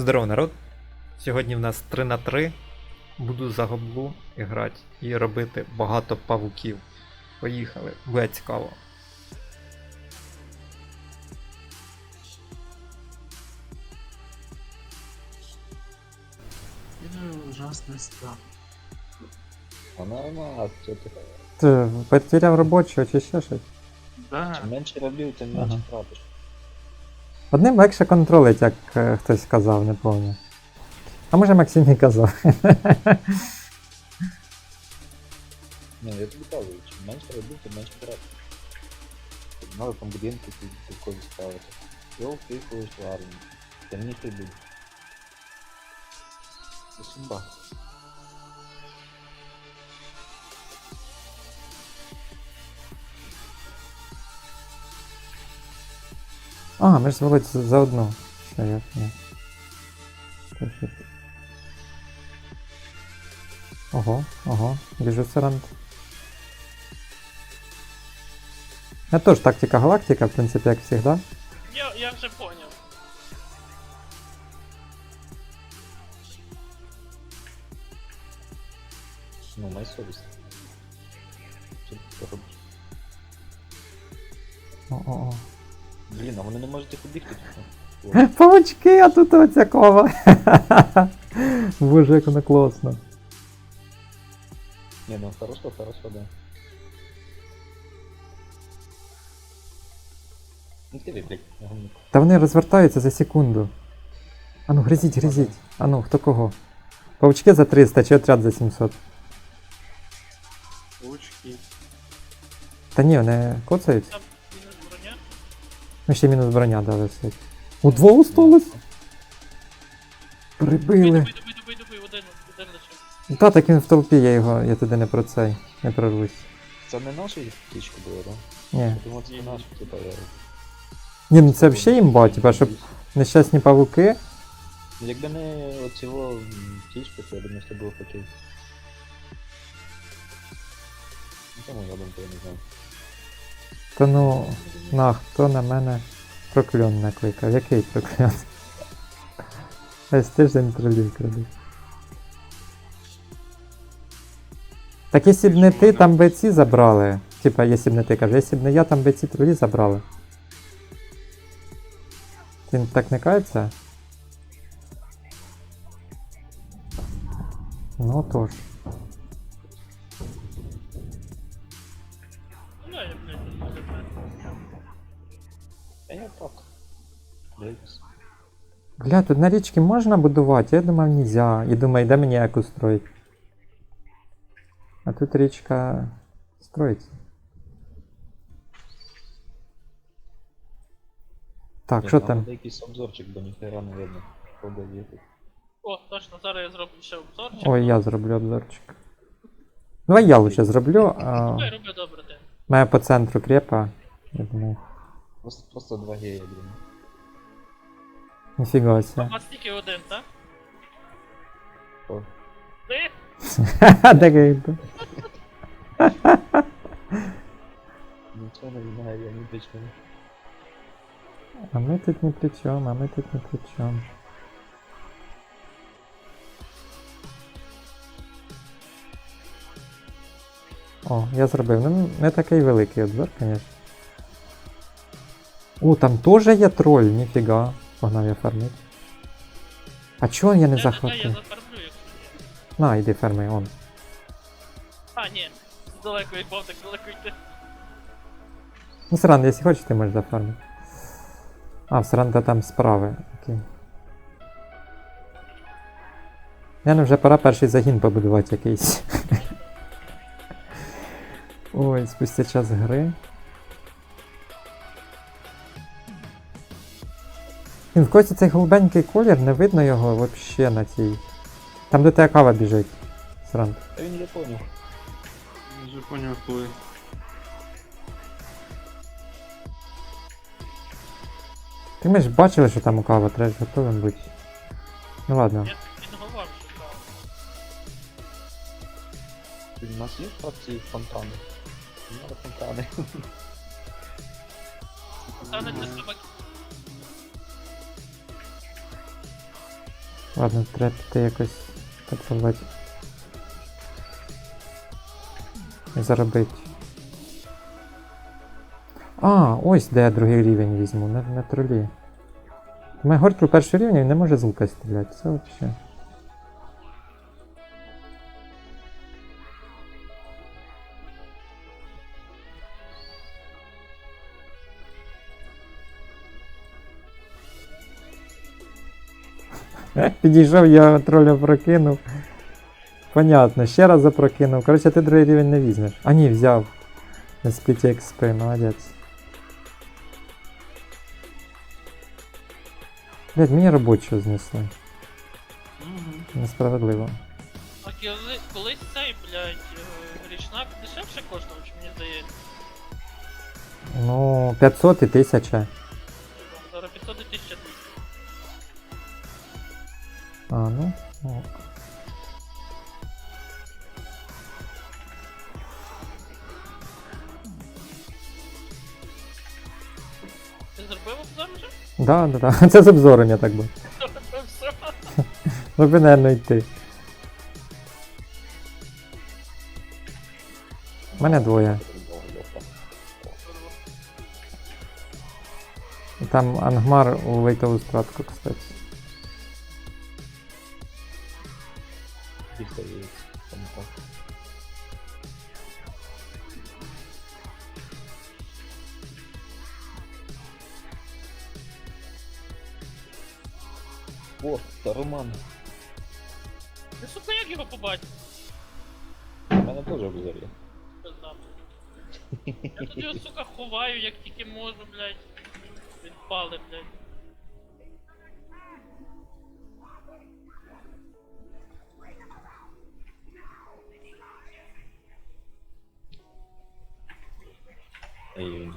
Здорово, народ! Сьогодні в нас 3 на 3. Буду за гоблу грати і робити багато павуків. Поїхали, буде цікаво. Ужасный страх. А нормально, що ти? Ти потеряв робочого чи ще щось? Да, Чим менше робив, тим Ага. менше тратиш. Одним легше контролить, як е, хтось сказав, не пам'ятаю. А може Максим і казав. Ні, я тобі кажу, чим менше робив, тим менше тратиш. Надо там будинки такої ставити. Його впихуєш в армію. Тим не ти будеш. Сумба. А, ми ж з Володь за- заодно. Ще як ні. Ого, ого, біжу сарант. Я теж тактика галактика, в принципі, як завжди. Я, я вже поняв. Ну, май совість. Що ти робиш? О-о-о. Блін, а вони не можуть їх обігти. чи Павучки, а тут оця кова. Боже, як воно класно. Ні, ну хорошо, хорошо, да. Ну ти блядь, гомник. Та вони розвертаються за секунду. Ану, гризіть, гризіть. Ану, хто кого? Павучки за 300 чи отряд за 700. паучки. Та ні, вони коцають. Ну ще мінус броня дали висить. У двох осталось? Прибили. добий, добий, добий, добий, один, один лише. Та так він в толпі, я його, я туди не про цей, не прорвусь. Це не наша птічка була, да? Ні. Я думав, це наша, типа, я... Ні, ну це взагалі імба, типа, щоб нещасні павуки. Якби не оцього птічку, то я думаю, що було окей. Ну, тому я думаю, я не знаю. Та ну, на, хто на мене прокльон накликав? Який прокльон? Весь тиждень тролів крадуть. Так якщо б не ти, там би забрали. Типа, якщо б не ти кажеш, якщо б не я, там би ці тролі забрали. Він так не кається? Ну тож. Бля, тут на річці можна будувати? Я думав, нельзя. І думаю, де мені яку строїть. А тут річка строїться. Так, що там якийсь обзорчик, бо ніхера не видно. Що де. О, точно, зараз я зроблю ще обзорчик. Ой, я зроблю обзорчик. Давай я лучше зроблю. А... Роби, роби добре ти. Має по центру крепа. Я думаю, Просто, просто 2 гея, блін. Ніфіга У себе. вас тільки один, так? О, Ти? Де? Нічого не знаю, я не точно. А ми тут ні при чому, а ми тут ні при чому. О, я зробив. Ну, не такий великий обзор, звісно. О, там теж є троль, ніфіга. Погнав я фармить. А чого я не Я захватив? На, іди ферми, он. А, ні. Далеко від так далеко йти. Ну, Сран, якщо хочеш, ти можеш зафармити. А, Сранда там справи. Окей. Я ну вже пора перший загін побудувати якийсь. Ой, спустя час гри. Він в когось цей голубенький колір, не видно його вообще на цій. Там де тебе кава біжить. Сранд. Та він не поняв. Я вже поняв, коли. Ти ми ж бачили, що там у кава, треба ж готовим бути. Ну ладно. Я він говорю, що так. У нас є фракції фонтани? Фонтани. Стане для собаки. Ладно, треба піти якось попробувати. І заробити. А, ось де я другий рівень візьму, на, на тролі. У мене горький перший рівень не може з лука стріляти. Це взагалі. Підійшов, я троля прокинув. Понятно, ще раз запрокинув. Коротше, ти другий рівень не візьмеш. А ні, взяв. На спіті XP, молодець. Блять, мені робочого знесли. Несправедливо. А коли, колись цей, блядь, е, річнак дешевше коштував, чи мені здається. Ну, 500 і 1000. А, ну. ок. Ти зробив обзор вже? Да, да, да. Це з обзором я так би. Все. Ну, би, наверно, йти. У мене двоє. Там Ангмар у вейтову стратку, кстати. О, та Роман. Ти сука, як його побачив? У мене теж обзор є. Пизда. Я тут його, сука, ховаю, як тільки можу, блядь. Відпали, блядь. Ей, він.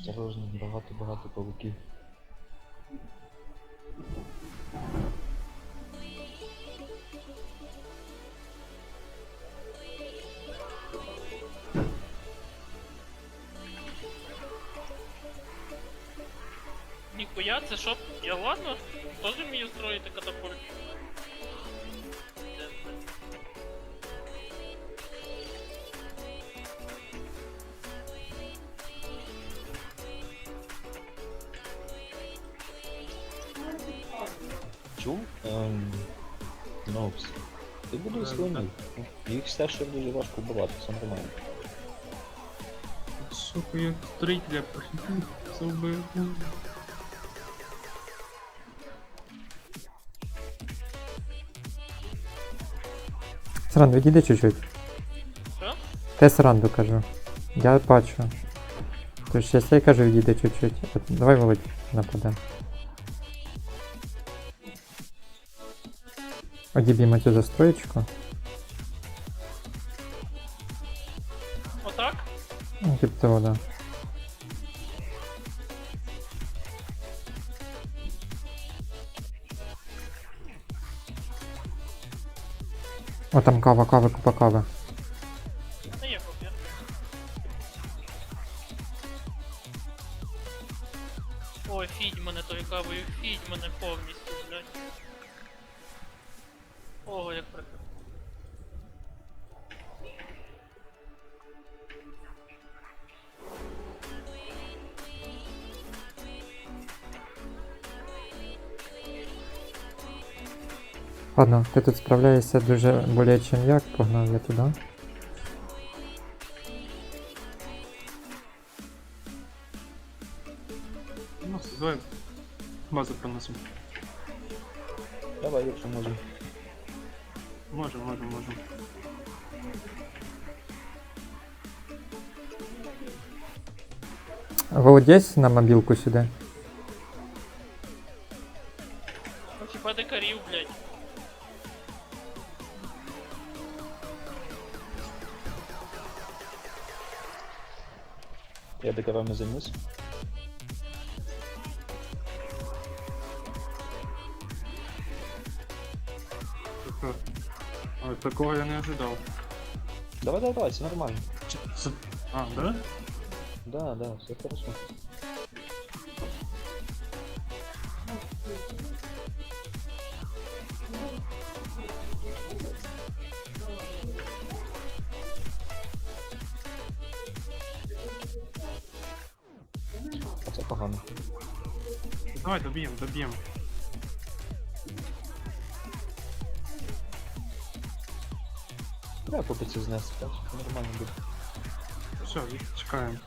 Осторожно, багато-багато павуків. Ніхуя, це що? Я ладно? Тоже вмію строїти катапульт. Ти буду слонів. Їх все ще дуже важко вбивати, все нормально. Сука, як строителя забив. Сран, відійди чуть-чуть. Що? Те сранду кажу. Я бачу. Тож я кажу, відійди чуть-чуть. От, давай, Володь, нападемо. Одіб'ємо цю застроєчку. Отак? Ну, типу того, да. О, там кава, кава, купа кави. Не є копія. Ой, фідь мене тою кавою, фідь мене повністю, Ладно, ти тут справляєшся дуже боляче, як погнав я туди. Ну, давай базу пронесу. Давай, якщо може. Можем, можем, можем. Володєсь на мобілку сюди. Декорами займусь. Ой, такого я не ожидав. Давай, давай, давай, все нормально. А, да? Да, да, все хорошо. Давай доб'ємо, доб'ємо. Да, поки це знести, так, нормально буде. Все, чекаємо.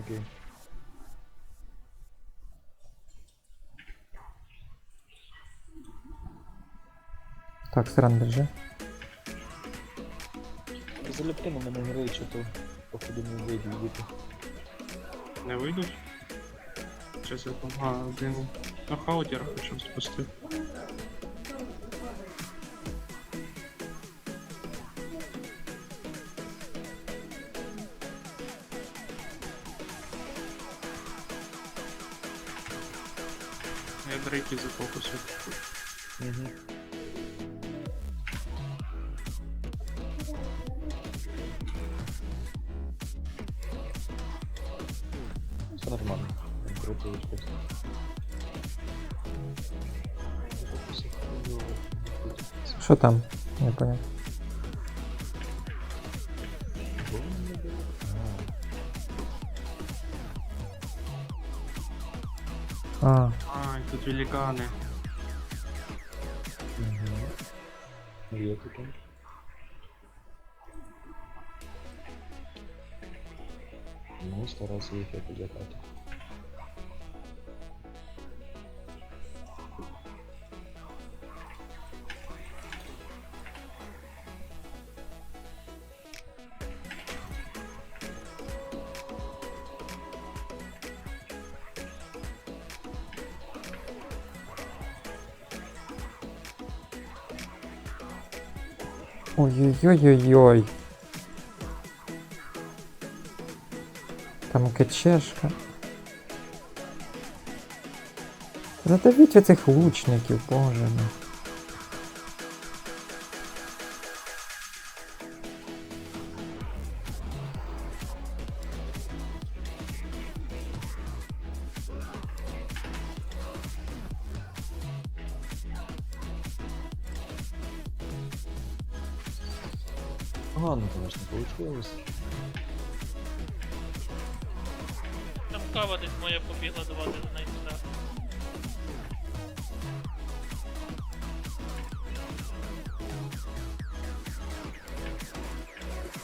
Окей. Так, сран держи. Заліпки на мене грає, що то походу не вийде діти. Не вийдуть? Я там. А, один. На хаутера хочу спустити. Круто вийшло. Що там? Не понял. А, Ай, тут великани. Є таке. Ну, старайся їх якось закати. Ой-ой-ой-ой-ой. Там качешка. Задавіть оцих лучників, боже мій. Погано, конечно, получилось. Там кава десь моя побігла давати за неї сюди.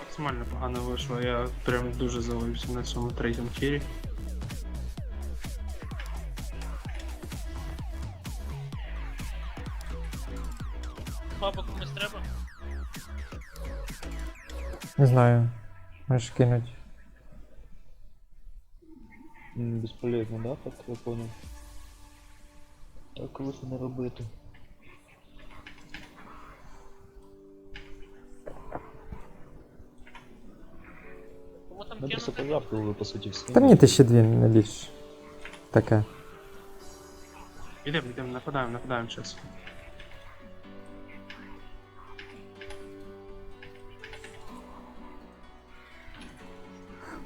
Максимально погано вийшло, я прям дуже залився на цьому третьому тірі. Бабу комусь треба? Не знаю. Можеш кинуть. М, Безполезно, да, так я понял. Так лучше не робити. Кому там Ми просто кинути? пожартували, по суті, всі. Та мені ти ще дві не більш. Таке. Ідемо, ідемо, нападаємо, нападаємо зараз.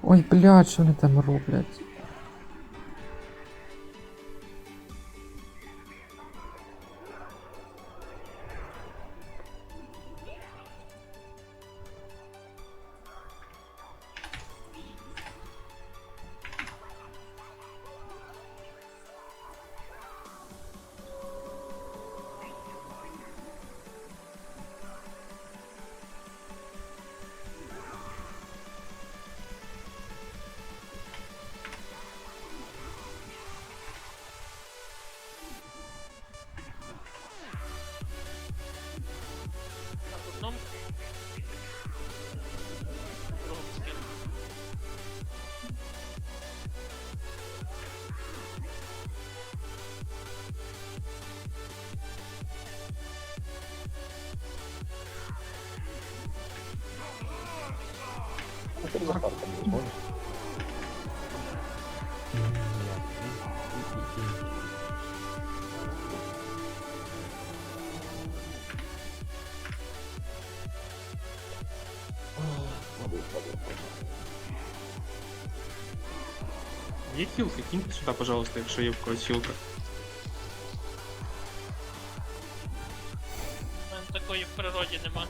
Ой, блядь, що вони там роблять? На одному? Другому скину. Є хілка, киньте сюди, пожалуйста, якщо є в когось хілка. У мене такої в природі нема.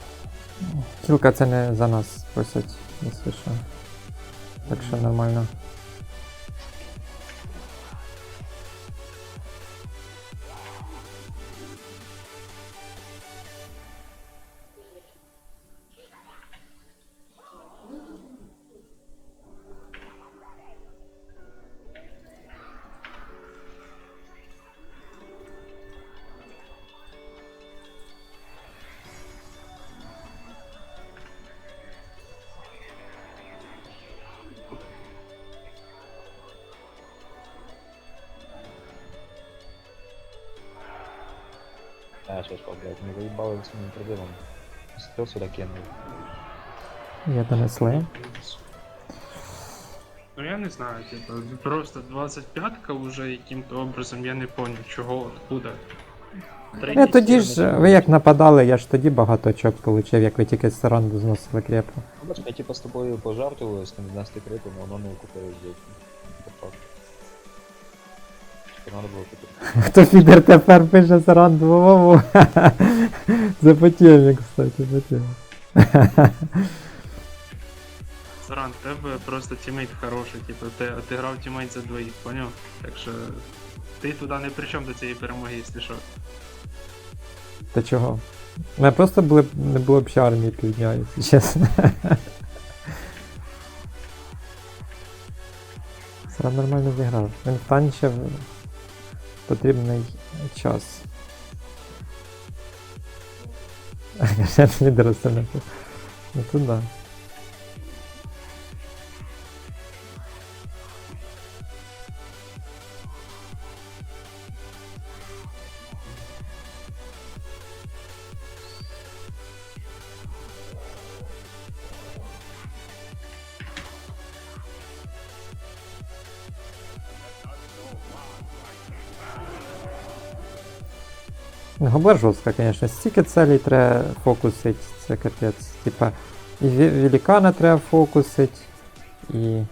Кілка це не за нас просять, якщо що. Так що нормально. А, сейчас, блядь, не заебало своими проблемами. Стрел сюда кинул. Я донесли. Ну я не знаю, типу, просто 25-ка вже яким-то образом я не поняв, чого, откуда. Я тоді ж, ви як нападали, я ж тоді багато очок отримав, як ви тільки з ранду зносили крепу. Бачиш, я типа з тобою пожартував з тим 12 критом, а воно не окупилось блядь. Надо було купити. Хто фідер тепер пише з ранду Вову? Запотємі, кстати, запотємі. Саран, тебе просто тімейт хороший, типу, ти, ти грав тімейт за двоїх, поняв? Так що ти туди не при чому до цієї перемоги, якщо що. Та чого? У мене просто були, б- не було б ще армії півдня, якщо чесно. Сара нормально зіграв. Він танчив потрібний час. Я ще не пи- Ну то да. Гобла жорстка, звісно. Стільки целей треба фокусить, це капець. Типа, і ві- великана треба фокусить, і.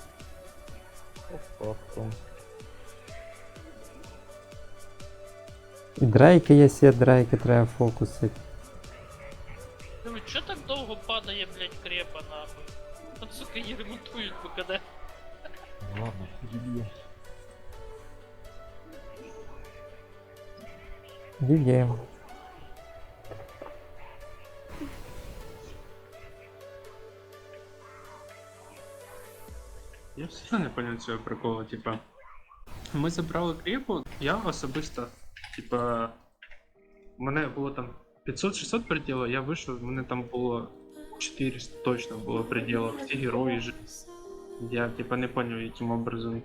По факту. І дрейки є, є дрейки треба фокусить. Думаю, що так довго падає, блядь, крепа нахуй? От сука її ремонтують БКД. Ну ладно, перебью. Діємо. Я все не поняв цього приколу, типа. Ми забрали кріпу, я особисто, типа. У мене було там 500-600 приділів, я вийшов, у мене там було 400 точно було приділів, всі герої ж. Я типа не поняв, яким образом.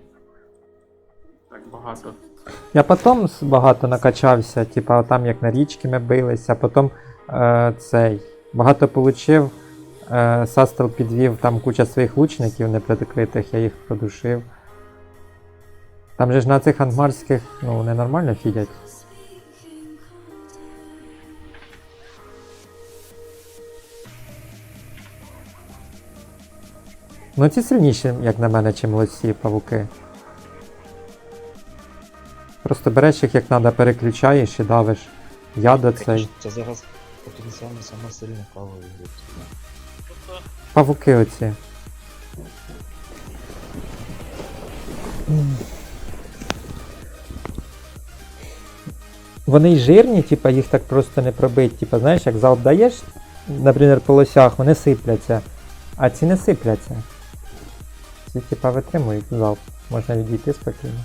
Так багато. Я потім багато накачався, типа там як на річки ми билися, потім е, цей. Багато получив. Е, Састел підвів там куча своїх лучників неприкритих, я їх продушив. Там же ж на цих ангмарських, ну, вони нормально фідять. Ну ці сильніші, як на мене, чим лосі павуки. Просто береш їх як треба, переключаєш і давиш. Я до цей. Це зараз потенціально сама сильна кава в Павуки оці. Вони й жирні, типа їх так просто не пробить. Типа, знаєш, як залп даєш, наприклад, по лосях, вони сипляться. А ці не сипляться. Ці типа витримують залп. Можна відійти спокійно.